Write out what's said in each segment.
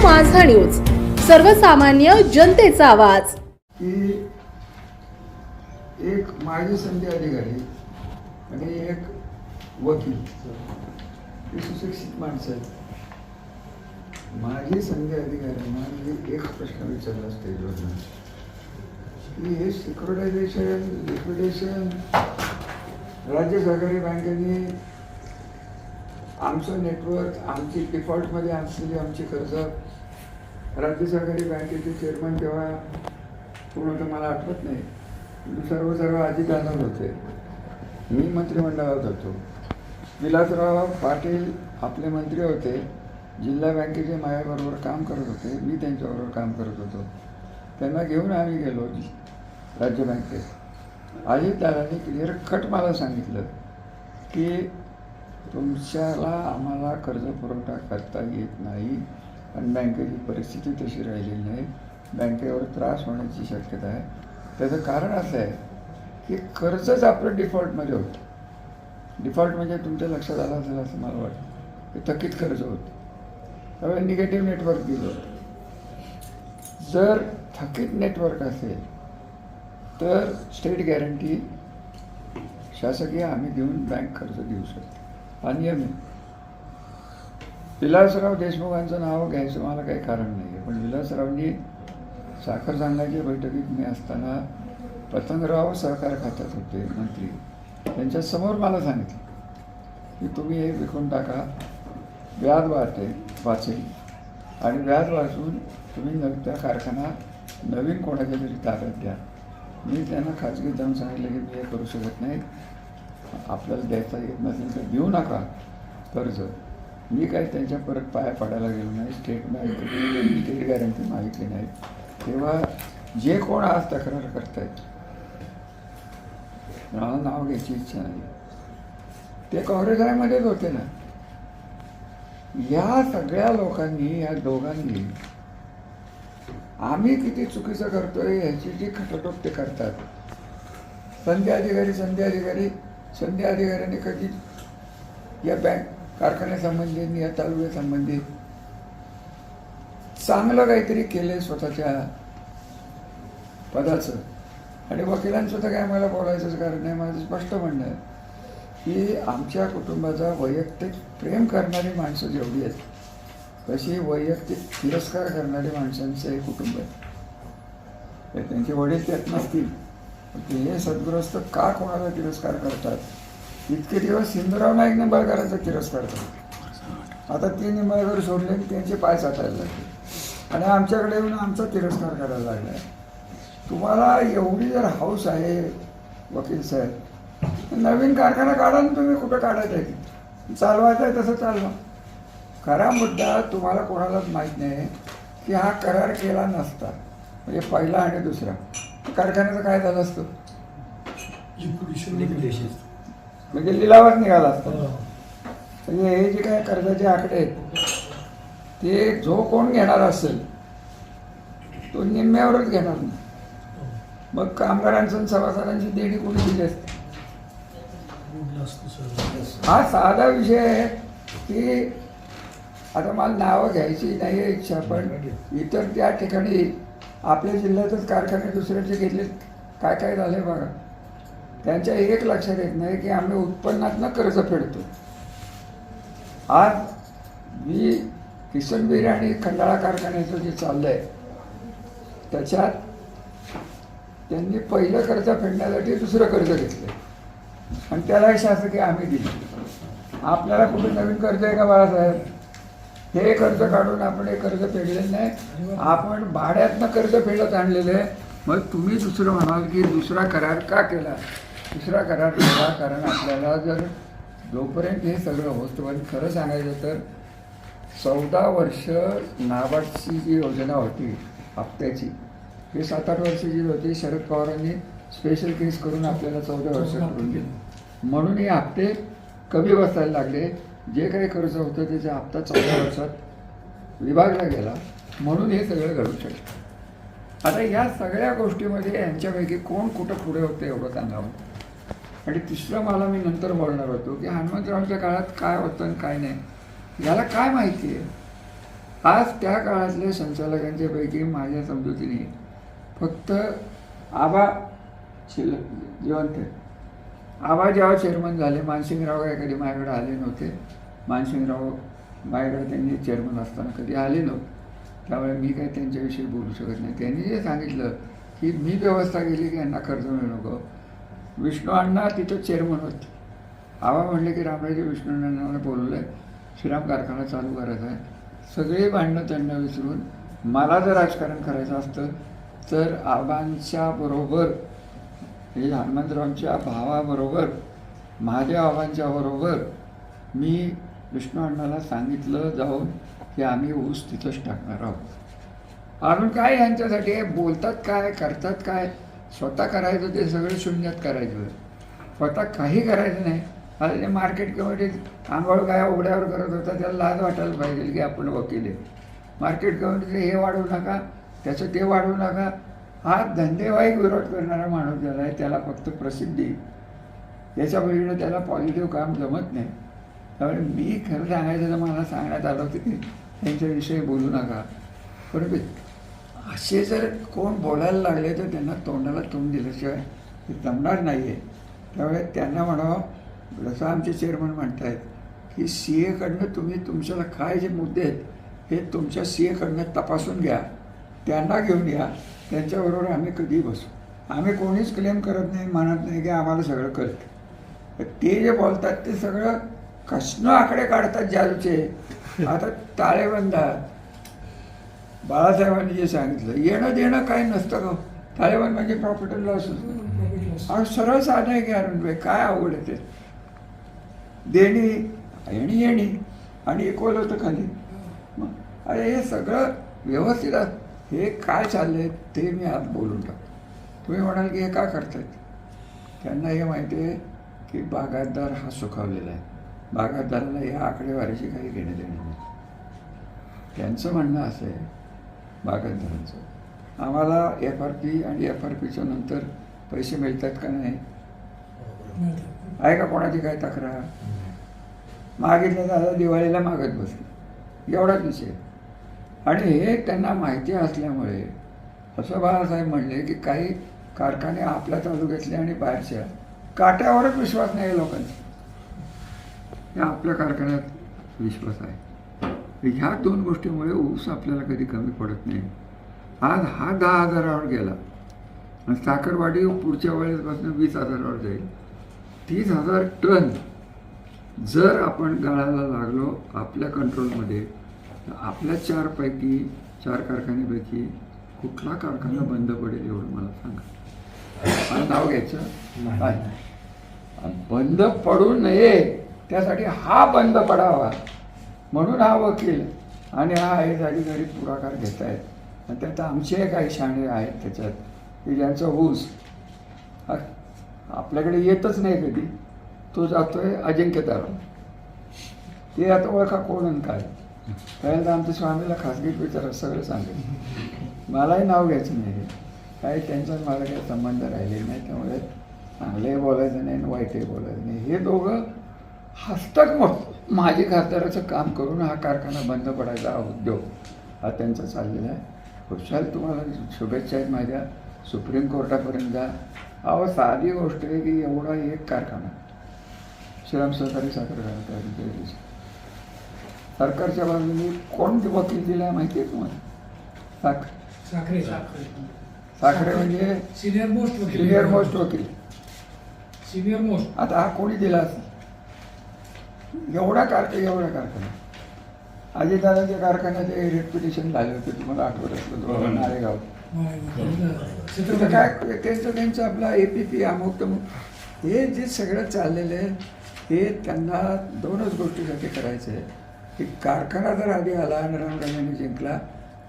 माझा न्यूज सर्वसामान्य जनतेचा आवाज. की एक माजी संधी अधिकारी आणि एक वकील सुशिक्षित माणसं आहेत. माजी संधी अधिकाऱ्यांना मी एक प्रश्न विचारला स्टेजवरनं की हे सिक्युरिटायझेशन लिक्विडेशन राज्य सहकारी बँकेने आमचं नेटवर्क आमची डिफॉल्टमध्ये असलेली आमची कर्ज राज्य सहकारी बँकेचे चेअरमन तेव्हा पूर्ण तर मला आठवत नाही सर्व सर्व अजितदादा होते. मी मंत्रिमंडळात होतो. विलासराव पाटील आपले मंत्री होते. जिल्हा बँकेचे माझ्याबरोबर काम करत होते. मी त्यांच्याबरोबर काम करत होतो. त्यांना घेऊन आम्ही गेलो राज्य बँकेत. अजितदादांनी क्लिअर कट मला सांगितलं की तुमच्याला आम्हाला कर्ज पुरवठा करता येत नाही पण बँकेची परिस्थिती तशी राहिलेली नाही. बँकेवर त्रास होण्याची शक्यता आहे. त्याचं कारण असं आहे की कर्जच आपलं डिफॉल्टमध्ये होतं. डिफॉल्ट म्हणजे तुमच्या लक्षात आलं असेल असं मला वाटतं. की थकीत कर्ज होतं. त्यामुळे निगेटिव्ह नेटवर्क दिलं होतं. जर थकीत नेटवर्क असेल तर स्टेट गॅरंटी शासकीय आम्ही देऊन बँक कर्ज देऊ शकतो. अनियमित विलासराव देशमुखांचं नाव घ्यायचं मला काही कारण नाही आहे पण विलासरावनी साखर संघाच्या बैठकीत मी असताना पतंगराव सहकार खात्यात होते मंत्री. त्यांच्यासमोर मला सांगितलं की तुम्ही हे विकून टाका व्याज वाचते वाचेल. आणि व्याज वाचून तुम्ही नव त्या कारखाना नवीन कोणाच्या तरी ताब्यात द्या मी त्यांना खाजगी जाऊन सांगितलं की मी हे करू शकत नाही आपल्याला द्यायचा येत नसेल तर देऊ नका. कर्ज मी काही त्यांच्या परत पाया पडायला गेलो नाही स्टेट बँक स्टेट गॅरंटी माहिती नाही. तेव्हा जे कोण आज तक्रार करतायत मला नाव घ्यायची इच्छा नाही. ते काँग्रेसमध्येच होते ना. या सगळ्या लोकांनी या दोघांनी आम्ही किती चुकीचं करतोय ह्याची जी खटाटोप ते करतात. संध्या अधिकारी संध्या अधिकारी संधी अधिकाऱ्यांनी कधी या बँक कारखान्यासंबंधी या तालुक्यासंबंधी चांगलं काहीतरी केलंय स्वतःच्या पदाचं. आणि वकिलांसुद्धा काय मला बोलायचंच कारण नाही. माझं स्पष्ट म्हणणं आहे की आमच्या कुटुंबाचा वैयक्तिक प्रेम करणारी माणसं जेवढी आहेत तशी वैयक्तिक तिरस्कार करणारी माणसांचं हे कुटुंब आहे. त्यांचे वडील त्यात नसतील. ते हे सद्ग्रस्त का कोणाला तिरस्कार करतात? इतके दिवस सिंधुराव नाईक निंबाळकरांचा तिरस्कार करतात. आता ते निंबाळकर सोडले की त्यांचे पाय साठायला लागले. आणि आमच्याकडे येऊन आमचा तिरस्कार करायला लागला तुम्हाला एवढी जर हाऊस आहे वकील साहेब नवीन कारखाना काढा ना तुम्ही कुठं काढायचं आहे? चालवायचं आहे तसं चालवा. खरा मुद्दा तुम्हाला कोणालाच माहीत नाही की हा करार केला नसता. म्हणजे पहिला आणि दुसरा. कारखान्याचं काय झालं असतं? म्हणजे लिलावात निघाला असता. म्हणजे हे जे काय कर्जाचे आकडे आहेत ते जो कोण घेणार असेल तो निम्म्यावरच घेणार नाही. मग कामगारांचं आणि सभासदांची देणी कोणी दिली असते? हा साधा विषय आहे की आता मला नावं घ्यायची नाही इच्छा पण इतर त्या ठिकाणी आपल्या जिल्ह्यातच कारखाने दुसऱ्याचे घेतले काय काय झाले बघा. त्यांच्या एक लक्षात येत नाही की आम्ही उत्पन्नातनं कर्ज फेडतो. आज मी किसनबीर आणि खंडाळा कारखान्याचं जे चाललं आहे त्याच्यात त्यांनी पहिलं कर्ज फेडण्यासाठी दुसरं कर्ज घेतलं आणि त्याला शासकीय आम्ही दिली. आपल्याला कुठे नवीन कर्ज आहे का बाळासाहेब? हे कर्ज काढून आपण हे कर्ज फेडलेलं नाही. आपण भाड्यातनं कर्ज फेडत आणलेलं आहे. मग तुम्ही दुसरं म्हणाल की दुसरा करार का केला? दुसरा करार केला कारण आपल्याला जर जोपर्यंत हे सगळं होतं पण खरं सांगायचं तर चौदा वर्ष नाबार्डची जी योजना होती हप्त्याची ही सात आठ वर्षाची होती शरद पवारांनी स्पेशल केस करून आपल्याला चौदा वर्ष करून दिली. म्हणून हे हप्ते कमी बसायला लागले. जे काही खर्च होतं त्याचा हप्ता चौदा वर्षात विभागला गेला म्हणून हे सगळं घडू शकतं. आता या सगळ्या गोष्टीमध्ये यांच्यापैकी कोण कुठं पुढे होतं एवढं सांगावं? आणि तिसरं मला मी नंतर बोलणार होतो की हनुमंतरावांच्या काळात काय होतं आणि काय नाही याला काय माहिती आहे? आज त्या काळातल्या संचालकांच्या पैकी माझ्या समजुतीने फक्त आबा शिल्लक जिवंत आहे आबा जेव्हा चेअरमन झाले मानसिंगराव काय कधी माझ्याकडे आले नव्हते. मानसिंगराव माझ्याकडे त्यांनी चेअरमन असताना कधी आले नव्हते. त्यामुळे मी काही त्यांच्याविषयी बोलू शकत नाही. त्यांनी जे सांगितलं की मी व्यवस्था केली की यांना कर्ज मिळू नको. विष्णू अण्णा तिथं चेअरमन होते. आबा म्हणले की रामराजे विष्णू अण्णांना बोलवलं आहे श्रीराम कारखाना चालू करायचा आहे. सगळे भांडणं त्यांना विसरून मला जर राजकारण करायचं असतं तर आबांच्या बरोबर हे हनुमंतरावांच्या भावाबरोबर महादेवाबांच्या बरोबर मी विष्णू अण्णाला सांगितलं जाऊन की आम्ही ऊस तिथंच टाकणार आहोत. अजून काय यांच्यासाठी? बोलतात काय? करतात काय? स्वतः करायचं ते सगळं शून्यात करायचं स्वतः काही करायचं नाही. आता ते मार्केट कमिटीत आंघोळ गाया उघड्यावर करत होता त्याला लाज वाटायला पाहिजे की आपण वकील आहे. मार्केट कमिटीचं हे वाढवू नका त्याचं ते वाढवू नका हा धंदेवाईक विरोध करणारा माणूस ज्याला आहे त्याला फक्त प्रसिद्धी. याच्या पलीकडे त्याला पॉझिटिव्ह काम जमत नाही. त्यामुळे मी खरं सांगायचं तर मला सांगण्यात आलं होतं की त्यांच्याविषयी बोलू नका. परंतु असे जर कोण बोलायला लागले तर त्यांना तोंडाला तोंड दिल्याशिवाय ते जमणार नाही आहे त्यामुळे त्यांना म्हणावं जसं आमचे चेअरमन म्हणतायत की सी एकडनं तुम्ही तुमच्याला काय जे मुद्दे आहेत हे तुमच्या सी एकडनं तपासून घ्या. त्यांना घेऊन या. त्यांच्याबरोबर आम्ही कधी बसू. आम्ही कोणीच क्लेम करत नाही मानत नाही की आम्हाला सगळं कळतं. ते जे बोलतात ते सगळं कसनं आकडे काढतात जादूचे. आता ताळेबंदात बाळासाहेबांनी जे सांगितलं येणं देणं काही नसतं ग. ताळेबंद म्हणजे प्रॉफिट अँड लॉस सरळ साधं आहे की अरुणभाई काय अवघड आहे ते. देणी येणी येणी. आणि एकवलं होतं खाली. मग अरे हे सगळं व्यवस्थित असतं हे काय चाललंय ते मी आज बोलून टाकतो. तुम्ही म्हणाल की हे का करतायत? त्यांना हे माहिती आहे की बागायतदार हा सुखावलेला आहे. बागायतदाराला या आकडेवारीची काही घेणं देणं नाही. त्यांचं म्हणणं असं आहे बागायतदारांचं. आम्हाला एफ आर पी आणि एफ आर पीच्या नंतर पैसे मिळतात का नाही? आहे का कोणाची काय तक्रार? मागितलं दादा दिवाळीला मागत बसले. एवढाच विषय आणि हे त्यांना माहिती असल्यामुळे असं बाळासाहेब म्हणले की काही कारखाने आपल्या तालुक्यातले आणि बाहेरच्या काट्यावरच विश्वास नाही आहे लोकांचा. हे आपल्या कारखान्यात विश्वास आहे. ह्या दोन गोष्टीमुळे ऊस आपल्याला कधी कमी पडत नाही. आज हा दहा हजारावर गेला. आणि साखरवाडी पुढच्या वेळेसपासून वीस हजारावर जाईल. तीस हजार टन जर आपण गाळायला लागलो आपल्या कंट्रोलमध्ये तर आपल्या चारपैकी चार कारखान्यापैकी कुठला कारखाना बंद पडेल एवढं मला सांगा. मला नाव घ्यायचं? नाही. बंद पडू नये त्यासाठी हा बंद पडावा. म्हणून हा वकील आणि हा आहे अधिकारी पुढाकार घेत आहेत आणि त्यात आमचे काही शाणे आहेत त्याच्यात. की ज्यांचं ऊस हा आपल्याकडे येतच नाही कधी. तो जातोय अजिंक्यतारा ते आता ओळखा कोण काय? त्यावेळेला आमच्या स्वामीला खासगीत विचार सगळं सांगेल. मलाही नाव घ्यायचं नाही काही त्यांचा मला काही संबंध राहिले नाही त्यामुळे चांगलंही बोलायचं नाही आणि वाईटही बोलायचं नाही. हे दोघं हस्तक मग माझी खासदाराचं काम करून हा कारखाना बंद पडायचा हा उद्योग हा त्यांचा चाललेला आहे. खुशाल तुम्हाला शुभेच्छा आहेत माझ्या. सुप्रीम कोर्टापर्यंत जा. अहो साधी गोष्ट आहे की एवढा एक कारखाना. श्रम सहकारी साखर कारखाना सरकारच्या बाजूने कोण वकील दिला माहिती आहे तुम्हाला? साख साखरे साखरे. म्हणजे सिनियर मोस्ट वकील. सिनियर मोस्ट वकील. Senior most. आता हा कोणी दिला असेल? एवढा कारखाना एवढा कारखाना अजितदादांच्या कारखान्याचे रेट पिटिशन झाले होते तुम्हाला आठवत असलं दोघं नारेगाव. तिथं काय त्यांचं त्यांचं आपला ए पी पी अमुक तमुक हे जे सगळं चाललेलं आहे हे त्यांना दोनच गोष्टीसाठी करायचं आहे. की कारखाना जर आधी आला आणि रामराजांनी जिंकला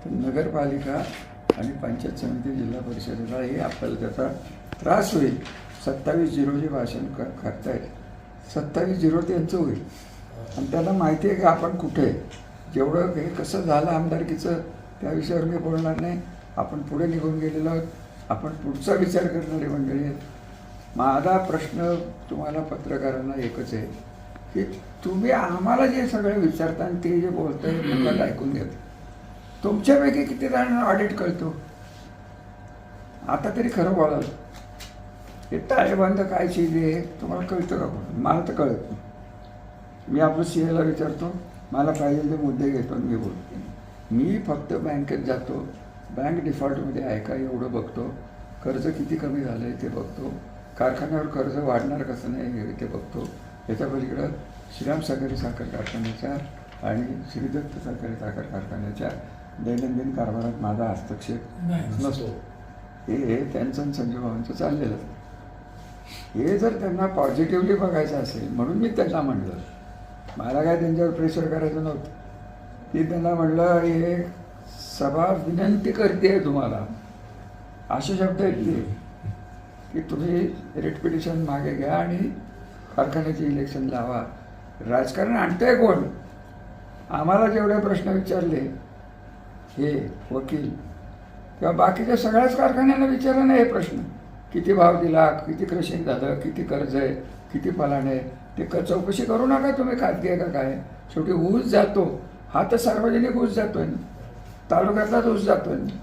तर नगरपालिका आणि पंचायत समिती जिल्हा परिषदेला हे आपल्याला त्याचा त्रास होईल. सत्तावीस झिरो जे भाषण क करतायत सत्तावीस झिरो त्यांचं होईल. आणि त्यांना माहिती आहे की आपण कुठे जेवढं हे कसं झालं आमदारकीचं त्या विषयावर मी बोलणार नाही. आपण पुढे निघून गेलेलो आहोत. आपण पुढचा विचार करणारी मंडळी आहेत. माझा प्रश्न तुम्हाला पत्रकारांना एकच आहे. की तुम्ही आम्हाला जे सगळं विचारता आणि ते जे बोलताय मुखात ऐकून घेत तुमच्यापैकी किती जणांना ऑडिट कळतो आता तरी खरं बोलाल. हे ताळेबंद काय चीज आहे तुम्हाला कळतं का मला तर कळत नाही. मी आपलं सी एला विचारतो मला पाहिजे ते मुद्दे घेतो आणि मी बोलतो. मी फक्त बँकेत जातो बँक डिफॉल्टमध्ये आहे का एवढं बघतो कर्ज किती कमी झालं आहे ते बघतो कारखान्यावर कर्ज वाढणार कसं नाही हे ते बघतो. याच्या पलीकडं श्रीराम सागरी साखर कारखान्याच्या आणि श्रीदत्त साखरी साखर कारखान्याच्या दैनंदिन कारभारात माझा हस्तक्षेप नसतो. हे त्यांचं भावांचं चाललेलं. हे जर त्यांना पॉझिटिव्हली बघायचं असेल म्हणून मी त्यांना म्हणलं. मला काय त्यांच्यावर प्रेशर करायचं नव्हतं. मी त्यांना म्हणलं हे सभा विनंती करते तुम्हाला. असे शब्द आहेत ते. की तुम्ही रिट पिटिशन मागे घ्या आणि कारखान्याचे इलेक्शन लावा. राजकारण आणतंय कोण? आम्हाला जेवढे प्रश्न विचारले हे वकील. किंवा बाकीच्या सगळ्याच कारखान्यांना विचारा नाही हे प्रश्न. किती भाव दिला किती क्रशिंग झालं किती कर्ज आहे किती फलाण आहे ते क चौकशी करू नका तुम्ही खाजगी आहे का काय? शेवटी ऊस जातो. हा तर सार्वजनिक ऊस जातो आहे तालुक्यातलाच ऊस जातो आहे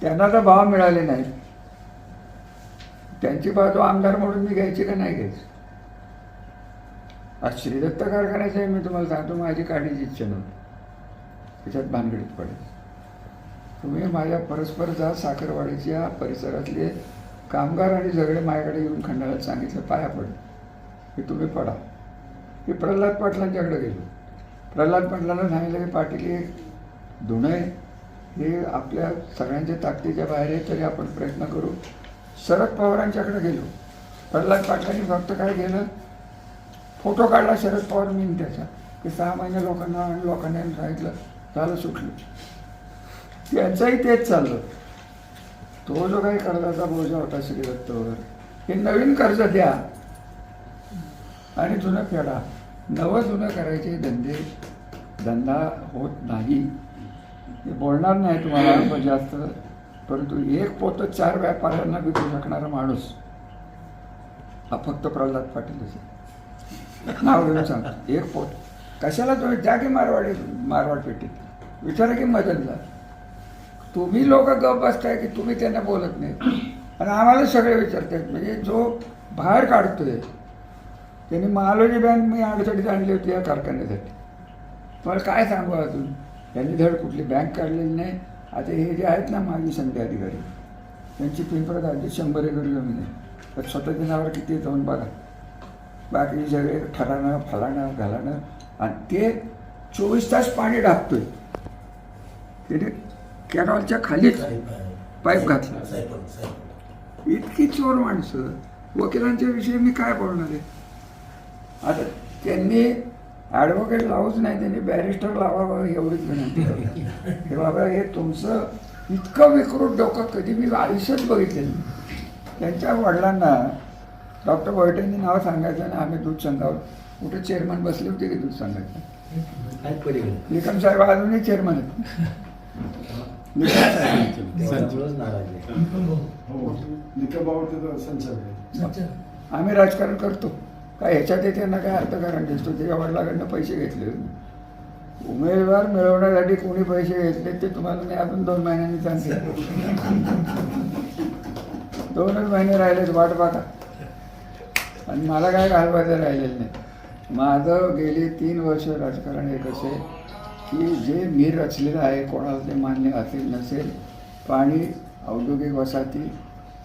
त्यांना तर भाव मिळाले नाही त्यांची बाजू आमदार म्हणून मी घ्यायची का नाही घ्यायची? आज श्रीदत्त कारखान्याचं आहे मी तुम्हाला सांगतो माझी काढण्याची इच्छा नव्हती. त्याच्यात भानगडीत पडेल. तुम्ही माझ्या परस्पर जा साखरवाडीच्या परिसरातले कामगार आणि झगडे माझ्याकडे येऊन खंडाळ्यात सांगितलं पाया पड. की तुम्ही पडा. मी प्रल्हाद पाटलांच्याकडे गेलो. प्रल्हाद पाटलांना सांगितलं की पाटील हे धुणं आहे. हे आपल्या सगळ्यांच्या ताकदीच्या बाहेर आहे तरी आपण प्रयत्न करू. शरद पवारांच्याकडे गेलो. प्रल्हाद पाटलांनी फक्त काय केलं? फोटो काढला शरद पवार मी त्याचा. की सहा महिने लोकांना आणि लोकांनी सांगितलं झालं सुटलं. त्यांचंही तेच चाललं. तो जो काही कर्जाचा बोजा होता श्रीदत्तवर हे नवीन कर्ज द्या. आणि जुनं फेडा. नवं जुनं करायचे धंदे धंदा होत नाही. हे बोलणार नाही तुम्हाला जास्त. परंतु एक पोत चार व्यापाऱ्यांना विकू शकणारा माणूस हा फक्त प्रल्हाद पाटील असेल नाव घेऊन सांगतो. एक पोट. कशाला तुम्ही त्या की मारवाडी मारवाड पेटीत? विचारा की मदनला. तुम्ही लोक गप बसताय की तुम्ही त्यांना बोलत नाही. आणि आम्हाला सगळे विचारतात. म्हणजे जो बाहेर काढतोय त्यांनी महालोजी बँक मी अडचणीत आणली होती या कारखान्यासाठी. तुम्हाला काय सांगू अजून? त्यांनी धड कुठली बँक काढलेली नाही. आता हे जे आहेत ना माजी संधी अधिकारी त्यांची पिंपरत आधी शंभर एकर जमीन आहे. तर स्वतःच्या नावावर किती जाऊन बघा. बाकी सगळे ठराणं फलाणं घालाणं आणि ते चोवीस तास पाणी टाकतोय. त्याने कॅनॉलच्या खालीच पाईप घातला. इतकी चोर माणसं. वकिलांच्या विषयी मी काय बोलणार आहे? आता त्यांनी ॲडव्होकेट लावूच नाही त्यांनी बॅरिस्टर लावावं एवढीच विनंती हे बाबा हे तुमचं इतकं विकृत डोकं कधी मी आयुष्यात बघितलेलं. त्यांच्या वडिलांना डॉक्टर वैटेंनी नाव सांगायचं आणि आम्ही दूध संघावर कुठे चेअरमन बसले होते की दूध संघाचे निकम साहेब अजूनही चेअरमन आहेत. निकम साहेब. अच्छा. आम्ही राजकारण करतो. काय ह्याच्यात त्यांना काय अर्थकारण दिसतो त्याच्या वडिलाकडनं पैसे घेतले. उमेदवार मिळवण्यासाठी कोणी पैसे घेतले ते तुम्हाला मी अजून दोन महिन्यांनी सांगते दोनच महिने राहिलेत वाट बघा आणि मला काय घालवायचं राहिलेलं नाही. माझं गेली तीन वर्ष राजकारण एक असे की जे मी रचलेलं आहे कोणाला ते मान्य असेल नसेल पाणी औद्योगिक वसाहती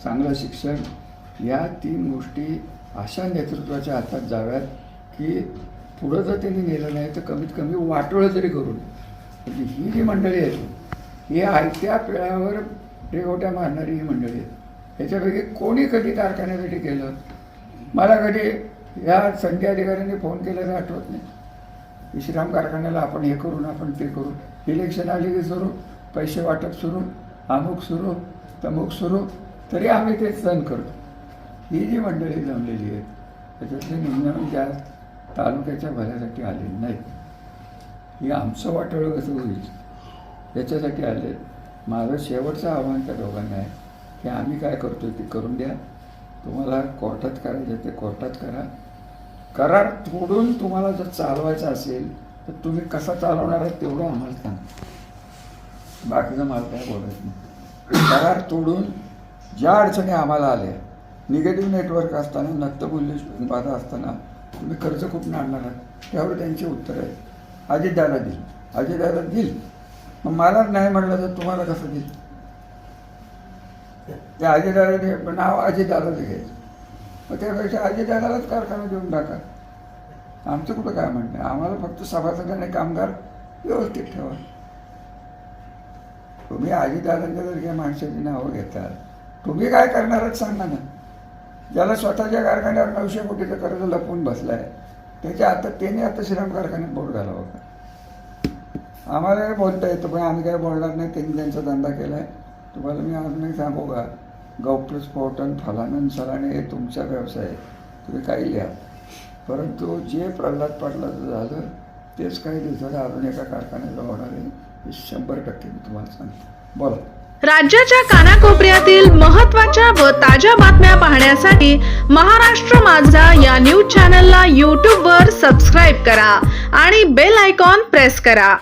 चांगलं शिक्षण या तीन गोष्टी अशा नेतृत्वाच्या हातात जाव्यात की पुढं जर त्यांनी नेलं नाही तर कमीत कमी वाटोळं तरी करून. म्हणजे ही जी मंडळी आहेत ही आयत्या पिळावर रेगोट्या मारणारी ही मंडळी आहेत ह्याच्यापैकी कोणी कधी कारखान्यासाठी केलं? मला कधी या संधी अधिकाऱ्यांनी फोन केल्याचं आठवत नाही. विश्राम कारखान्याला आपण हे करून आपण ते करू इलेक्शन आले की सुरू पैसे वाटप सुरू अमुक सुरू तमुक सुरू तरी आम्ही ते सण करतो. ही जी मंडळी जमलेली आहेत त्याच्यातले निम्न ज्या तालुक्याच्या भल्यासाठी आलेली नाहीत. ही आमचं वाटोळं कसं होईल? याच्यासाठी आले. माझं शेवटचं आव्हान त्या दोघांना आहे की आम्ही काय करतो ते करून द्या. तुम्हाला कोर्टात करायचं ते कोर्टात करा. करार तोडून तुम्हाला जर चालवायचं असेल तर तुम्ही कसा चालवणार आहे तेवढं आम्हाला सांगा. बाकीचं मला काय बोलत नाही. करार तोडून ज्या अडचणी आम्हाला आल्या निगेटिव्ह नेटवर्क असताना नक्तबुल्ली बाधा असताना तुम्ही खर्च खूप आणणार आहात. त्यावर त्यांची उत्तर आहेत. अजितदादा देईल अजितदादा दिल. मग मला नाही म्हटलं तर तुम्हाला कसं देईल ते अजितदादा नाव अजितदादाचं घ्यायचं मग त्यापेक्षा अजितदादालाच कारखाना देऊन टाका. आमचं कुठं काय म्हणणं आम्हाला फक्त सभासद कामगार व्यवस्थित ठेवा. तुम्ही अजितदादांच्या जर काही माणसाची नावं घेता तुम्ही काय करणारच सांगा ना. ज्याला स्वतःच्या कारखान्यावर नऊशे कोटीचं कर्ज लपवून बसलाय त्याच्या आता त्याने आता श्रीराम कारखान्यात बोट घालावं होता आम्हाला काय बोलता येतं? पण आम्ही काय बोलणार नाही? त्यांनी त्यांचा धंदा केला आहे तुम्हाला मी आज नाही सांगू का? गौप्यस्फोटन फलानन सलाने हे तुमचा व्यवसाय आहे. तुम्ही काही लिहा. परंतु जे प्रल्हाद पाटलाचं झालं तेच काही दिवसाला अजून एका कारखान्याला होणार आहे. हे शंभर टक्के मी तुम्हाला सांगतो. बोला. राज्याच्या कानाकोपऱ्यातील महत्त्वाच्या व ताज्या बातम्या पाहण्यासाठी महाराष्ट्र माझा या न्यूज चॅनलला यूट्यूबवर सबस्क्राईब करा आणि बेल आयकॉन प्रेस करा.